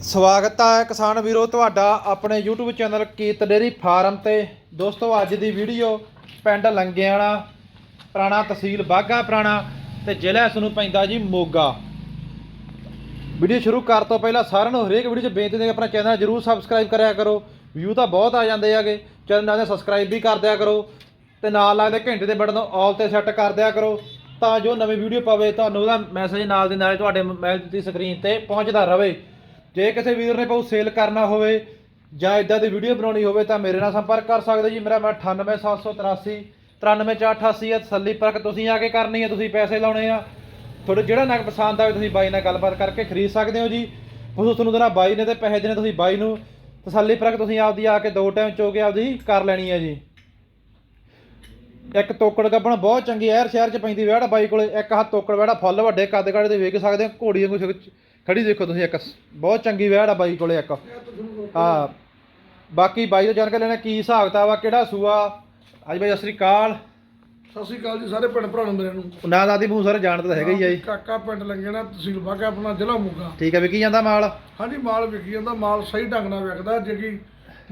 ਸਵਾਗਤ ਹੈ ਕਿਸਾਨ ਵੀਰੋ, ਤੁਹਾਡਾ ਆਪਣੇ YouTube ਚੈਨਲ ਕੀਤ ਡੇਰੀ ਫਾਰਮ ਤੇ। ਦੋਸਤੋ, ਅੱਜ ਦੀ ਵੀਡੀਓ ਪਿੰਡ ਲੰਗਿਆਣਾ, ਪੁਰਾਣਾ ਤਹਿਸੀਲ ਬਾਗਾ ਪੁਰਾਣਾ ਤੇ ਜ਼ਿਲ੍ਹਾ ਇਸ ਨੂੰ ਪੈਂਦਾ ਜੀ ਮੋਗਾ। ਵੀਡੀਓ ਸ਼ੁਰੂ ਕਰ ਤੋਂ ਪਹਿਲਾਂ ਸਾਰਿਆਂ ਨੂੰ ਹਰੇਕ ਵੀਡੀਓ 'ਚ ਬੇਨਤੀ ਹੈ ਆਪਣਾ ਚੈਨਲ ਜਰੂਰ ਸਬਸਕ੍ਰਾਈਬ ਕਰਿਆ ਕਰੋ। ਵਿਊ ਤਾਂ ਬਹੁਤ ਆ ਜਾਂਦੇ ਹੈਗੇ। ਚੈਨਲ ਨਾਲ ਸਬਸਕ੍ਰਾਈਬ ਵੀ ਕਰ ਦਿਆ ਕਰੋ ਤੇ ਨਾਲ ਲੱਗਦੇ ਘੰਟੇ ਦੇ ਬਟਨ ਨੂੰ ਆਲ ਤੇ ਸੈੱਟ ਕਰ ਦਿਆ ਕਰੋ ਤਾਂ ਜੋ ਨਵੀਂ ਵੀਡੀਓ ਪਾਵੇ, ਤੁਹਾਨੂੰ ਉਹਦਾ ਮੈਸੇਜ ਨਾਲ ਦੇ ਨਾਲ ਤੁਹਾਡੇ ਮੋਬਾਈਲ ਦੀ ਸਕਰੀਨ ਤੇ ਪਹੁੰਚਦਾ ਰਹੇ ਜੇ ਕਿਸੇ ਵੀਰ ਨੇ ਪਾਉ ਸੇਲ ਕਰਨਾ ਹੋਵੇ ਜਾਂ ਇਦਾਂ ਦੀ ਵੀਡੀਓ ਬਣਾਉਣੀ ਹੋਵੇ ਤਾਂ ਮੇਰੇ ਨਾਲ ਸੰਪਰਕ ਕਰ ਸਕਦੇ ਜੀ। ਮੇਰਾ ਮੈਂ 98783 93488 ਹੈ। ਤਸੱਲੀ ਪਰਖ ਤੁਸੀਂ ਆ ਕੇ ਕਰਨੀ ਹੈ, ਤੁਸੀਂ ਪੈਸੇ ਲਾਉਣੇ ਆ। ਤੁਹਾਡੇ ਜਿਹੜਾ ਨਗ ਪਸੰਦ ਆਵੇ ਤੁਸੀਂ ਬਾਈ ਨਾਲ ਗੱਲਬਾਤ ਕਰਕੇ ਖਰੀਦ ਸਕਦੇ ਹੋ ਜੀ। ਉਸ ਤੁਹਾਨੂੰ ਦੇਣਾ ਬਾਈ ਨੇ ਤੇ ਪੈਸੇ ਦੇਣੇ ਤੁਸੀਂ ਬਾਈ ਨੂੰ। ਤਸੱਲੀ ਪਰਖ ਤੁਸੀਂ ਆਪਦੀ ਆ ਕੇ ਦੋ ਟਾਈਮ ਚੋ ਕੇ ਆਪਦੀ ਕਰ ਲੈਣੀ ਹੈ ਜੀ। ਇੱਕ ਤੋਕੜ ਗੱਬਣ ਬਹੁਤ ਚੰਗੀ ਐਰ ਸ਼ਹਿਰ ਚ ਪੈਂਦੀ ਵਿਆੜਾ ਬਾਈ ਕੋਲੇ। ਇੱਕ ਹੱਥ ਤੋਕੜ ਵਿਆੜਾ ਫੁੱਲ ਵੱਡੇ ਕੱਦ ਕਾੜੇ ਦੇ ਵੇਖ ਸਕਦੇ ਹੋ। ਘੋੜੀ ਵਾਂਗੂ ਖੜੀ ਦੇਖੋ ਤੁਸੀਂ ਇੱਕ ਬਹੁਤ ਚੰਗੀ ਵਿਆੜਾ ਬਾਈ ਕੋਲੇ ਇੱਕ। ਹਾਂ ਬਾਕੀ ਬਾਈ ਤੋਂ ਜਾਣਕਾਰੀ ਲੈਣਾ ਕੀ ਹਿਸਾਬ ਕਿਤਾਬ ਆ ਕਿਹੜਾ ਸੂਆ? ਅੱਜ ਬਾਈ ਸਤਿ ਸ੍ਰੀ ਅਕਾਲ। ਸਤਿ ਸ਼੍ਰੀ ਅਕਾਲ ਜੀ ਸਾਰੇ ਪਿੰਡ ਭਰਾ ਨੂੰ ਮੇਰੇ ਨੂੰ। ਨਾ ਦਾਦੀ ਮੂੰਹ ਸਾਰੇ ਜਾਣਦੇ ਤਾਂ ਹੈਗਾ ਹੀ ਆ ਜੀ। ਕਾਕਾ ਪਿੰਡ ਲੰਗੇਣਾ ਤਹਿਸੀਲ ਬਾਗਾ ਆਪਣਾ ਜ਼ਿਲ੍ਹਾ ਮੋਗਾ। ਠੀਕ ਹੈ ਵਿਕੀ ਜਾਂਦਾ ਮਾਲ? ਹਾਂਜੀ ਮਾਲ ਵਿਕੀ ਜਾਂਦਾ ਮਾਲ ਸਹੀ ਢੰਗ ਨਾਲ ਵਿਕਦਾ ਜੇ ਕਿ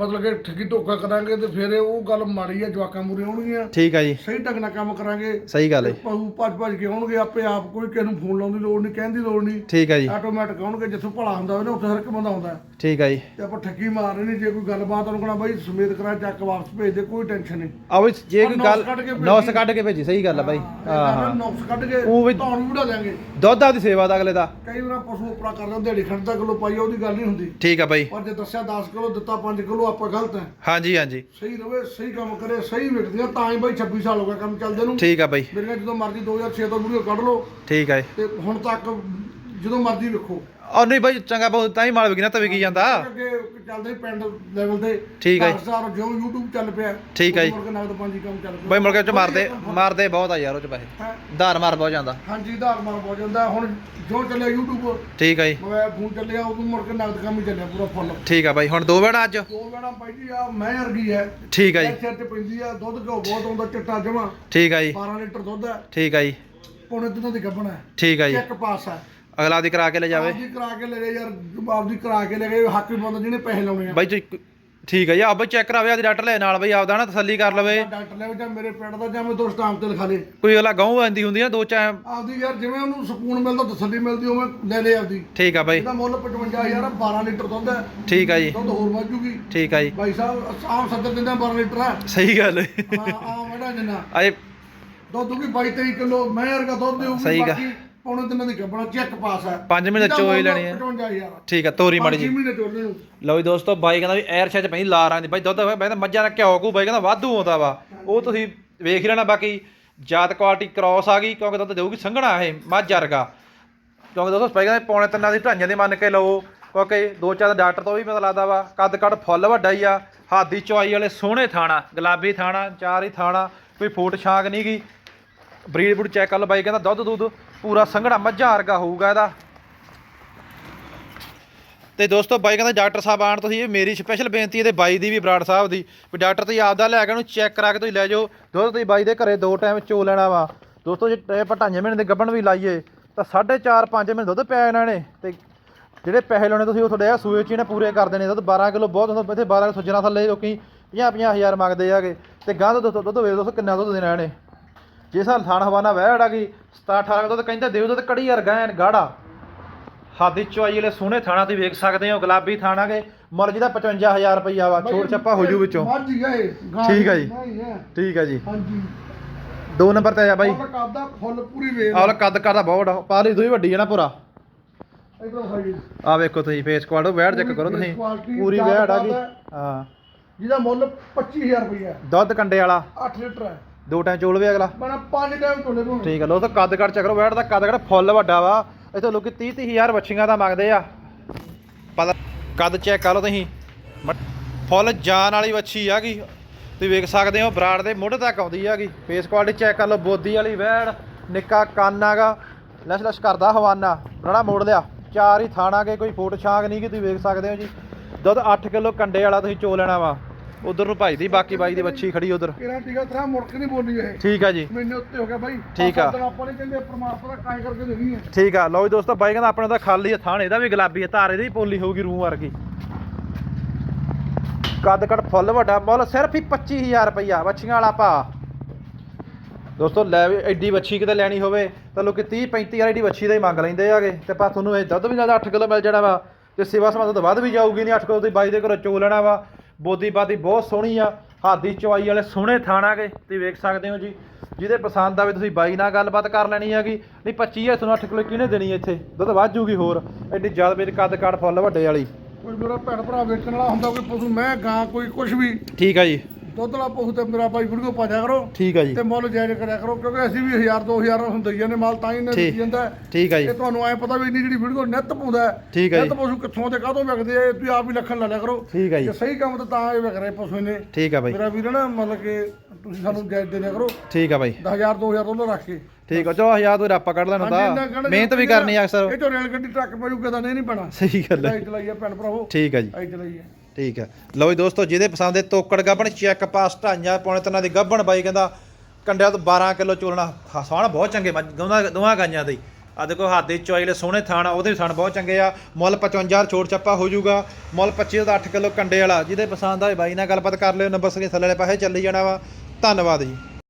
ਮਤਲਬ ਕਿ ਠੱਗੀ ਧੋਖਾ ਕਰਾਂਗੇ ਤੇ ਫਿਰ ਇਹ ਉਹ ਗੱਲ ਮਾੜੀ ਆ ਜਵਾਕਾਂ ਮੂਰੇ ਆਉਣਗੀਆਂ। ਠੀਕ ਹੈ ਜੀ। ਸਹੀ ਢੰਗ ਨਾਲ ਕੰਮ ਕਰਾਂਗੇ। ਸਹੀ ਗੱਲ ਹੈ ਪਹੂ ਭੱਜ ਭੱਜ ਕੇ ਆਉਣਗੇ ਆਪੇ ਆਪ ਕੋਈ ਕਿਸੇ ਨੂੰ ਫੋਨ ਲਾਉਣ ਦੀ ਲੋੜ ਨਹੀਂ ਕਹਿਣ ਦੀ ਲੋੜ ਨਹੀਂ। ਠੀਕ ਹੈ ਜੀ। ਆਟੋਮੈਟਿਕ ਆਉਣਗੇ ਜਿੱਥੋਂ ਭਲਾ ਹੁੰਦਾ ਹੋਵੇ ਨਾ ਉੱਥੇ ਹਰ ਇੱਕ ਬੰਦਾ ਆਉਂਦਾ। ਠੀਕ ਹੈ ਜੀ। ਤੇ ਆਪਾਂ ਠੱਗੀ ਮਾਰਨੀ ਨਹੀਂ ਜੇ ਕੋਈ ਗੱਲਬਾਤ ਉਹਨੂੰ ਕਹਣਾ ਬਾਈ ਸਮੇਤ ਕਰਾ ਚੱਕ ਵਾਪਸ ਭੇਜ ਦੇ ਕੋਈ ਟੈਨਸ਼ਨ ਨਹੀਂ। ਆ ਬਈ ਜੇ ਕੋਈ ਗੱਲ ਨੌਸ ਕੱਢ ਕੇ ਭੇਜੀ। ਨੌਸ ਸਹੀ ਗੱਲ ਆ ਬਾਈ। ਹਾਂ ਨੌਕਸ ਕੱਢ ਕੇ ਉਹ ਵੀ- ਤੁਹਾਨੂੰ ਵੜਾ ਦਿਆਂਗੇ। ਦੁੱਧ ਆਪਦੀ ਸੇਵਾ ਦਾ ਅਗਲੇ ਦਾ। ਕਈ ਵਾਰ ਪਸ਼ੂ ਉਪਰਾ ਕਰਦੇ ਦਿਹਾੜੀ ਖੜਦਾ ਕਿਲੋ ਪਾਈ ਆ, ਉਹਦੀ ਗੱਲ ਨਹੀਂ ਹੁੰਦੀ। ਠੀਕ ਆ ਬਾਈ। ਪਰ ਜੇ ਦੱਸਿਆ 10 ਕਿਲੋ ਦਿੱਤਾ 5 ਕਿਲੋ ਆਪਾਂ ਗਲਤ ਹੈ। ਹਾਂਜੀ ਹਾਂਜੀ। ਸਹੀ ਰਵੇ ਸਹੀ ਕੰਮ ਕਰੇ ਸਹੀ ਵਿਕਦੀਆਂ ਤਾਂ ਹੀ ਬਾਈ 26 ਸਾਲ ਹੋ ਗਏ ਕੰਮ ਚੱਲਦੇ ਨੂੰ। ਠੀਕ ਆ ਬਾਈ। ਮੇਰੀਆਂ ਜਦੋਂ ਮਰਜ਼ੀ 2006 ਤੋਂ ਵੀਡੀਓ ਕੱਢ ਲਓ। ਠੀਕ ਹੈ ਤੇ ਹੁਣ ਤੱਕ ਜਦੋਂ ਮਰਜ਼ੀ ਵੇਖੋ। ਔਰ ਨਹੀਂ ਬਾਈ ਚੰਗਾ ਬਹੁਤ ਤਾਂ ਹੀ ਮਾਲ ਵਿਕਣਾ ਤਾਂ ਵਿਕੀ ਜਾਂਦਾ। ਅੱਗੇ ਚੱਲਦੇ ਪਿੰਡ ਲੈਵਲ ਤੇ। ਠੀਕ ਹੈ। 10000 ਜਿਉਂ YouTube ਚੱਲ ਪਿਆ। ਠੀਕ ਹੈ ਜੀ। ਕੇ ਨਗਦ ਪੰਜੀ ਕੰਮ ਚੱਲ ਪਿਆ। ਬਾਈ ਮੁੜ ਕੇ ਚ ਮਾਰਦੇ ਮਾਰਦੇ ਬਹੁਤ ਆ ਯਾਰ ਉਹ ਚ ਪੈਸੇ। ਹੈਂ। ਧਾਰ ਮਾਰ ਬਹੁਤ ਜਾਂਦਾ। ਹਾਂਜੀ ਆਧਾਰ ਮਾਰ ਹੋ ਜਾਂਦਾ। ਹੁਣ ਜੋ ਚੱਲਿਆ YouTube ਠੀਕ ਆ ਜੀ। ਮੋਬਾਈਲ ਫੋਨ ਚੱਲਿਆ ਉਦੋਂ ਮੁੜ ਕੇ ਨਗਦ ਕੰਮ ਹੀ ਚੱਲਿਆ ਪੂਰਾ ਫੁੱਲ ਠੀਕ ਆ ਬਾਈ ਹੁਣ ਦੋ ਵੇੜਾ ਅੱਜ। ਦੋ ਗਣਾ ਬਾਈ ਜੀ ਆ ਮੈਂ ਵਰਗੀ ਹੈ। ਠੀਕ ਆ ਜੀ। ਸਿਰ ਤੇ ਪੈਂਦੀ ਆ ਦੁੱਧ ਘਿਓ ਬਹੁਤ ਆਉਂਦਾ ਚਿੱਟਾ ਜਮਾ। ਠੀਕ ਆ ਜੀ। 12 ਲੀਟਰ ਦੁੱਧ ਹੈ। ਠੀਕ ਆ ਜੀ। ਪੌਣੇ ਦਿਨਾਂ ਦੀ ਗੱਭਣ ਹੈ। ਠੀਕ ਆ ਜੀ। ਚੈੱਕ ਪਾਸ ਹੈ। ਅਗਲਾ ਦੀ ਕਰਾ ਕੇ ਲੈ ਜਾਵੇ। ਆਪਦੀ ਕਰਾ ਕੇ ਲੈ ਗਏ ਯਾਰ ਆਪਦੀ ਕਰਾ ਕੇ ਲੈ ਗਏ ਹੱਕ ਵੀ ਬੰਦਾ ਜਿਹਨੇ ਪੈਸੇ ਲਾਉਣੇ ਆ। ਬਾਈ ਜੀ ਠੀਕ ਆ ਜੀ ਆ ਬਾਈ ਚੈੱਕ ਕਰਾਵੇ ਆਦੀ ਡਾਕਟਰ ਲੈ ਨਾਲ ਬਾਈ ਆਪਦਾ ਨਾ ਤਸੱਲੀ ਕਰ ਲਵੇ। ਡਾਕਟਰ ਲੈ ਜਾਂ ਮੇਰੇ ਪਿੰਡ ਦਾ ਜਾਂ ਮੈਂ ਦੋ ਸਟਾਮ ਤੇ ਲਿਖਾ ਲੇ ਕੋਈ ਅਗਲਾ ਗਾਉਂ ਆਂਦੀ ਹੁੰਦੀ ਆ ਦੋ ਚਾ ਆਪਦੀ ਯਾਰ ਜਿਵੇਂ ਉਹਨੂੰ ਸਕੂਨ ਮਿਲਦਾ ਤਸੱਲੀ ਮਿਲਦੀ ਉਵੇਂ ਲੈ ਲੈ ਆਪਦੀ। ਠੀਕ ਆ ਬਾਈ। ਇਹਦਾ ਮੁੱਲ 55000 ਆ 12 ਲੀਟਰ ਦੁੱਧ ਹੈ ਠੀਕ ਆ ਜੀ। ਦੁੱਧ ਹੋਰ ਵੱਜੂਗੀ ਠੀਕ ਆ ਜੀ। ਭਾਈ ਸਾਹਿਬ ਆਮ ਸੱਤਰ ਦਿੰਦਾ 12 ਲੀਟਰ ਹੈ ਸਹੀ ਗੱਲ ਹੈ ਹਾਂ ਆਮ ਇਹਦਾ ਜਿੰਨਾ। ਅਜੇ ਦੁੱਧ ਵੀ 22 23 ਕਿਲੋ ਮੈਂ ਵਰਗਾ ਦੁੱਧ ਦੇਊਗੀ ਸਹੀ ਗੱਲ। ਬਾਕੀ ਪੌਣੇ ਦਿਨਾਂ ਦੀ ਗੱਭਣਾ ਚੈੱਕ ਪਾਸ ਹੈ। 5 ਮਹੀਨੇ ਚੋ ਹੀ ਲੈਣੀ ਹੈ। 55000 ਠੀਕ ਆ ਤੋਰੀ ਮਾੜੀ ਜੀ 5 ਮਹੀਨੇ ਚੋਲੇ ਨੂੰ ਲਓ ਜੀ ਦੋਸਤੋ ਬਾਈ ਕਹਿੰਦਾ ਵੀ ਐਰ ਸ਼ਾਚ ਪੈਂਦੀ ਲਾਰਾਂ ਦੀ। ਬਾਈ ਦੁੱਧ ਮੈਂ ਤਾਂ ਮੱਝਾਂ ਦਾ ਘਿਓ ਕੂ ਬਾਈ ਕਹਿੰਦਾ ਵਾਧੂ ਆਉਂਦਾ ਵਾ। ਉਹ ਤੁਸੀਂ ਵੇਖ ਹੀ ਲੈਣਾ ਬਾਕੀ ਜਾਤ ਕੁਆਲਿਟੀ ਕ੍ਰਾਸ ਆ ਗਈ ਕਿਉਂਕਿ ਦੁੱਧ ਦੇਊਗੀ ਸੰਘਣਾ ਇਹ ਮੱਝ ਵਰਗਾ। ਕਿਉਂਕਿ ਦੋਸਤੋ ਬਾਈ ਕਹਿੰਦਾ ਪੌਣੇ ਤਿੰਨਾਂ ਦੀ ਢਾਈਆਂ ਦੀ ਮੰਨ ਕੇ ਲਓ ਕਿਉਂਕਿ ਦੋ ਚਾਰ ਡਾਕਟਰ ਤੋਂ ਵੀ ਮੈਨੂੰ ਲੱਗਦਾ ਵਾ ਕੱਦ ਕੱਦ ਫੁੱਲ ਵੱਡਾ ਹੀ ਆ। ਹੱਥ ਦੀ ਚੁਆਈ ਵਾਲੇ ਸੋਹਣੇ ਥਾਣਾ ਗੁਲਾਬੀ ਥਾਣਾ ਚਾਰ ਹੀ ਥਾਣਾ ਕੋਈ ਫੂਟ ਛਾਂਕ ਨਹੀਂ ਗਈ। ਬਰੀਡ ਬੂਡ ਚੈੱਕ ਕਰ ਲਓ ਬਾਈ, ਕਹਿੰਦਾ ਦੁੱਧ ਦੁੱਧ, ਪੂਰਾ ਸੰਘਣਾ ਮੱਝਾਂ ਵਰਗਾ ਹੋਊਗਾ ਇਹਦਾ। ਤੇ ਦੋਸਤੋ ਬਾਈ ਕਹਿੰਦਾ ਡਾਕਟਰ ਸਾਹਿਬ ਆਣ ਤੁਸੀਂ, ਇਹ ਮੇਰੀ ਸਪੈਸ਼ਲ ਬੇਨਤੀ ਹੈ ਤੇ ਬਾਈ ਦੀ ਵੀ ਬਰਾੜ ਸਾਹਿਬ ਦੀ। ਵੀ ਡਾਕਟਰ ਤੁਸੀਂ ਆਪਦਾ ਲੈ ਕੇ ਉਹਨੂੰ ਚੈੱਕ ਕਰਾ ਕੇ ਤੁਸੀਂ ਲੈ ਜਾਓ। ਦੁੱਧ ਤੁਸੀਂ ਬਾਈ ਦੇ ਘਰੇ ਦੋ ਟਾਈਮ ਚੋ ਲੈਣਾ ਵਾ। ਦੋਸਤੋ ਜੇ ਪਟਾਈਆਂ ਮਹੀਨੇ ਦੇ ਗੱਬਣ ਵੀ ਲਾਈਏ, ਤਾਂ 4.5 5 ਮਹੀਨੇ ਦੁੱਧ ਪਿਆ ਇਹਨਾਂ ਨੇ। ਤੇ ਜਿਹੜੇ ਪੈਸੇ ਲਾਉਣੇ ਤੁਸੀਂ ਉਹ ਤੁਹਾਡੇ ਆ ਸੂਏ ਚ ਇਹਨੇ ਪੂਰੇ ਕਰ ਦੇਣੇ। ਦੁੱਧ 12 ਕਿਲੋ ਬਹੁਤ ਹੁੰਦਾ, ਇੱਥੇ 12 ਸੁੱਜਣਾ ਥੱਲੇ ਲੋਕੀ 50 50 ਹਜ਼ਾਰ ਮੰਗਦੇ ਆਗੇ ਤੇ ਗਾਂ ਦਾ ਦੁੱਧ ਦੁੱਧ ਵੇਖ ਦੋਸਤੋ ਕਿੰਨਾ ਦੁੱਧ ਦੇਣਾ ਇਹਨੇ। ਜੇ ਸਾਲ ਥਾਣ ਹਵਾਨਾ ਵਹਿੜ ਆ ਗਈ 17 18 ਦੁੱਧ ਕਹਿੰਦਾ ਦਿਓ ਦੁੱਧ ਕੜੀ ਵਰਗਾ ਐਨ ਗਾੜਾ। ਹਾਦੀ ਚੁਆਈ ਵਾਲੇ ਸੋਹਣੇ ਥਾਣਾ ਤੁਸੀਂ ਵੇਖ ਸਕਦੇ ਹੋ ਗੁਲਾਬੀ ਥਾਣਾ ਕੇ। ਮੁੱਲ ਜਿਹਦਾ 55000 ਰੁਪਈਆ ਵਾ ਛੋੜ ਛੱਪਾ ਹੋ ਜੂ ਵਿੱਚੋਂ। ਮੱਝ ਹੀ ਗਏ ਠੀਕ ਆ ਜੀ। ਠੀਕ ਹੈ ਜੀ। ਹਾਂਜੀ। ਦੋ ਨੰਬਰ ਤੇ ਆ ਬਾਈ। ਉਹ ਕਰਦਾ ਫੁੱਲ ਪੂਰੀ ਵੇਲ ਆਹ ਕੱਦ ਕਰਦਾ ਬਹੁਤ ਪਾ ਲਈ ਦੋਈ ਵੱਡੀ ਹੈ ਨਾ ਪੂਰਾ। ਆ ਵੇਖੋ ਤੁਸੀਂ ਫੇਸ ਕੁਆਲਟੀ ਵੈੜ ਚੈੱਕ ਕਰੋ ਤੁਸੀਂ। ਪੂਰੀ ਵੈੜ ਆ ਗਈ। ਹਾਂ। ਜਿਹਦਾ ਮੁੱਲ 25000 ਰੁਪਇਆ ਦੁੱਧ ਕੰਡੇ ਵਾਲਾ। 8 ਲੀਟਰ ਹੈ ਦੋ ਟਾਈਮ ਚੋਲ ਵੀ ਅਗਲਾ। ਬਣਾ 5 ਟਾਈਮ ਟੋਲੇ ਨੂੰ ਠੀਕ ਹੈ ਲੋ ਤਾਂ ਕੱਦ ਕੱਦ ਚੈੱਕ ਕਰੋ ਵੈੜ ਦਾ ਕੱਦ ਕੱਦ ਫੁੱਲ ਵੱਡਾ ਵਾ। ਇੱਥੇ ਲੋਕੀ 30 30000 ਬੱਚੀਆਂ ਦਾ ਮੰਗਦੇ ਆ। ਪਤਾ ਕੱਦ ਚੈੱਕ ਕਰ ਲਓ ਤੁਸੀਂ। ਫੁੱਲ ਜਾਨ ਵਾਲੀ ਵੱਛੀ ਆ ਗਈ ਤੁਸੀਂ ਵੇਖ ਸਕਦੇ ਹੋ ਬਰਾੜ ਦੇ ਮੋਢੇ ਤੱਕ ਆਉਂਦੀ ਹੈਗੀ ਫੇਸ ਕੁਆਲਿਟੀ ਚੈੱਕ ਕਰ ਲਓ ਬੋਦੀ ਵਾਲੀ ਵੈੜ ਨਿੱਕਾ ਕੰਨ ਹੈਗਾ ਲਸ ਲਸ ਕਰਦਾ ਹਵਾਨਾ। ਬੜਾ ਮੋੜ ਲਿਆ। ਚਾਰ ਹੀ ਥਾਣਾ ਕੇ ਕੋਈ ਫੋਟ ਛਾਂਗ ਨਹੀਂ ਕਿ ਤੁਸੀਂ ਵੇਖ ਸਕਦੇ ਹੋ ਜੀ। ਦੁੱਧ 8 ਕਿਲੋ ਕੰਡੇ ਵਾਲਾ ਤੁਸੀਂ ਚੋ ਲੈਣਾ ਵਾ। ਉਧਰ ਨੂੰ ਭਜਦੀ ਬਾਕੀ ਬਾਈ ਦੀ ਬੱਚੀ ਖੜੀ ਉਧਰ। ਕਿਹੜਾ ਟੀਕਾ ਤਰਾ ਮੁੜ ਕੇ ਨਹੀਂ ਬੋਲੀ ਇਹ। ਠੀਕ ਆ ਜੀ। ਮਹੀਨੇ ਉੱਤੇ ਹੋ ਗਿਆ ਬਾਈ। ਠੀਕ ਆ। ਆਪਾਂ ਨੇ ਕਹਿੰਦੇ ਪਰਮਾਤਮਾ ਦਾ ਕਾਇ ਕਰਕੇ ਦੇਣੀ ਹੈ ਠੀਕ ਆ। ਲਓ ਜੀ ਦੋਸਤੋ ਬਾਈ ਕਹਿੰਦਾ ਆਪਣੇ ਦਾ ਖਾਲੀ ਆ ਥਾਣ ਇਹਦਾ ਵੀ ਗੁਲਾਬੀ ਆ ਧਾਰ ਇਹਦੀ ਵੀ ਪੋਲੀ ਹੋਊਗੀ ਰੂਹ ਵਰਗੀ। ਕੱਦ ਕੱਦ ਫੁੱਲ ਵੱਡਾ ਮੁੱਲ ਸਿਰਫ ਹੀ 25000 ਰੁਪਈਆ ਬੱਚੀਆਂ ਵਾਲਾ ਭਾ ਦੋਸਤੋ ਲੈ ਐਡੀ ਬੱਚੀ ਕਿਤੇ ਲੈਣੀ ਹੋਵੇ ਤਾਂ ਲੋਕੀ 30 35000 ਦੀ ਬੱਚੀ ਦਾ ਹੀ ਮੰਗ ਲੈਂਦੇ ਆਗੇ। ਤੇ ਪਾ ਤੁਹਾਨੂੰ ਇਹ ਦੁੱਧ ਵੀ ਨਾਲ 8 ਕਿਲੋ ਮਿਲ ਜਾਣਾ ਵਾ ਤੇ ਸੇਵਾ ਸਮਾਂ ਤੋਂ ਵੱਧ ਵੀ ਜਾਊਗੀ ਨਹੀਂ 8 ਕਿਲੋ ਦੀ ਬਾਈ ਦੇ ਘਰੋਂ ਚੋ ਲੈਣਾ ਵਾ। ਬੋਦੀ ਬਾਦੀ ਬਹੁਤ ਸੋਹਣੀ ਆ। ਹਾਦੀ ਚਵਾਈ ਵਾਲੇ ਸੋਹਣੇ ਥਾਣਾਗੇ ਤੇ ਵੇਖ ਸਕਦੇ ਹੋ ਜੀ। ਜਿਹਦੇ ਪਸੰਦ ਆਵੇ ਤੁਸੀਂ ਬਾਈ ਨਾਲ ਗੱਲਬਾਤ ਕਰ ਲੈਣੀ ਹੈਗੀ। ਨਹੀਂ 25000 ਤੁਹਾਨੂੰ 8 ਕਿਲੋ ਕਿਹਨੇ ਦੇਣੀ ਇੱਥੇ? ਦੁੱਧ ਵੱਧ ਜੂਗੀ ਹੋਰ। ਐਡੀ ਜ਼ਿਆਦਾ ਵੇਚ ਕੱਦ ਕੱਦ ਫੁੱਲ ਵੱਡੇ ਵਾਲੀ। ਕੋਈ ਮੇਰਾ ਭੈਣ ਭਰਾ ਵੇਚਣ ਵਾਲਾ ਹੁੰਦਾ ਕੋਈ ਪਸ਼ੂ ਮੈਂ ਗਾਂ ਕੋਈ ਕੁਝ ਵੀ। ਠੀਕ ਆ ਜੀ। ਦੁੱਧ ਵਾਲਾ ਪਸ਼ੂ ਤੇ ਮੇਰਾ ਭਾਈ ਵੀਡੀਓ ਪਾ ਦਿਆ ਕਰੋ। ਠੀਕ ਆ ਜੀ। ਤੇ ਮੁੱਲ ਜਾਇਜ਼ ਕਰਿਆ ਕਰੋ ਕਿਉਂਕਿ ਅਸੀਂ ਵੀ 1000 2000 ਹੁੰਦੇ ਹੀ ਨੇ ਮਾਲ ਤਾਂ ਹੀ ਨੇ। ਦਿੱਤੀ ਜਾਂਦਾ। ਠੀਕ ਆ ਜੀ। ਇਹ ਤੁਹਾਨੂੰ ਐ ਪਤਾ ਵੀ ਇੰਨੀ ਜਿਹੜੀ ਵੀਡੀਓ ਨਿੱਤ ਪਾਉਂਦਾ ਹੈ। ਠੀਕ ਹੈ ਜੀ। ਨਿੱਤ ਪਸ਼ੂ ਕਿੱਥੋਂ ਤੇ ਕਾਹਤੋਂ ਵਿਕਦੇ ਆ ਤੁਸੀਂ ਆਪ ਹੀ ਲੱਖਣ ਲਾ ਲਿਆ ਕਰੋ। ਠੀਕ ਆ ਜੀ। ਜੇ ਸਹੀ ਕੰਮ ਤਾਂ ਤਾਂ ਇਹ ਵਿਕ ਰਹੇ ਪਸ਼ੂ ਨੇ ਠੀਕ ਆ ਬਾਈ। ਮੇਰਾ ਵੀਰ ਨਾ ਮਤਲਬ ਕਿ ਤੁਸੀਂ ਸਾਨੂੰ ਜਾਇਜ਼ ਦੇ ਦਿਆ ਕਰੋ। ਠੀਕ ਆ ਬਾਈ। 10000 2000 ਉਹਨਾਂ ਰੱਖ ਕੇ। ਠੀਕ ਆ ਚਲੋ ਹਜ਼ਾਰ ਤੋਂ ਰੱਪਾ ਕੱਢ ਲੈਣਾ ਤਾਂ। ਮਿਹਨਤ ਵੀ। ਕਰਨੀ ਆ ਅਕਸਰ। ਇਹ ਚੋਂ ਰੇਲ ਗੱਡੀ ਟਰੱਕ ਪੈ ਕਿਦਾਂ ਨਹੀਂ ਨਹੀਂ ਪੈਣਾ। ਸਹੀ ਗੱਲ ਹੈ। ਚਲਾਈਏ ਭੈਣ ਭਰਾਵੋ। ਠੀਕ ਆ ਜੀ। ਆਈ ਚਲਾਈਏ ਠੀਕ ਹੈ। ਲਓ ਜੀ ਦੋਸਤੋ, ਜਿਹਦੇ ਪਸੰਦ ਹੈ ਤੋਕੜ ਗੱਬਣ ਚੈੱਕ ਪਾਸ ਢਾਈਆਂ ਪੌਣੇ ਤਿੰਨਾਂ ਦੀ ਗੱਬਣ ਬਾਈ ਕਹਿੰਦਾ, ਕੰਡਿਆਂ ਤੋਂ 12 ਕਿਲੋ ਚੋਲਣਾ ਸਾਣ ਬਹੁਤ ਚੰਗੇ ਦੋਵਾਂ ਦੋਵਾਂ ਗਾਈਆਂ ਦੇ ਹੀ। ਆ ਦੇਖੋ, ਹੱਥ ਦੇ ਚੋਇਲੇ ਸੋਹਣੇ ਥਾਣ ਆ ਉਹਦੇ ਵੀ ਥਾਣ ਬਹੁਤ ਚੰਗੇ ਆ। ਮੁੱਲ 55000 ਛੋੜ ਚੱਪਾ ਹੋ ਜਾਊਗਾ। ਮੁੱਲ 25 ਦਾ 8 ਕਿਲੋ ਕੰਡੇ ਵਾਲਾ, ਜਿਹਦੇ ਪਸੰਦ ਆਏ ਬਾਈ ਨਾਲ ਗੱਲਬਾਤ ਕਰ ਲਿਓ, ਨੰਬਰ ਸਕੇ ਥੱਲੇ ਵਾਲੇ ਪਾਸੇ ਚੱਲੀ ਜਾਣਾ ਵਾ। ਧੰਨਵਾਦ ਜੀ।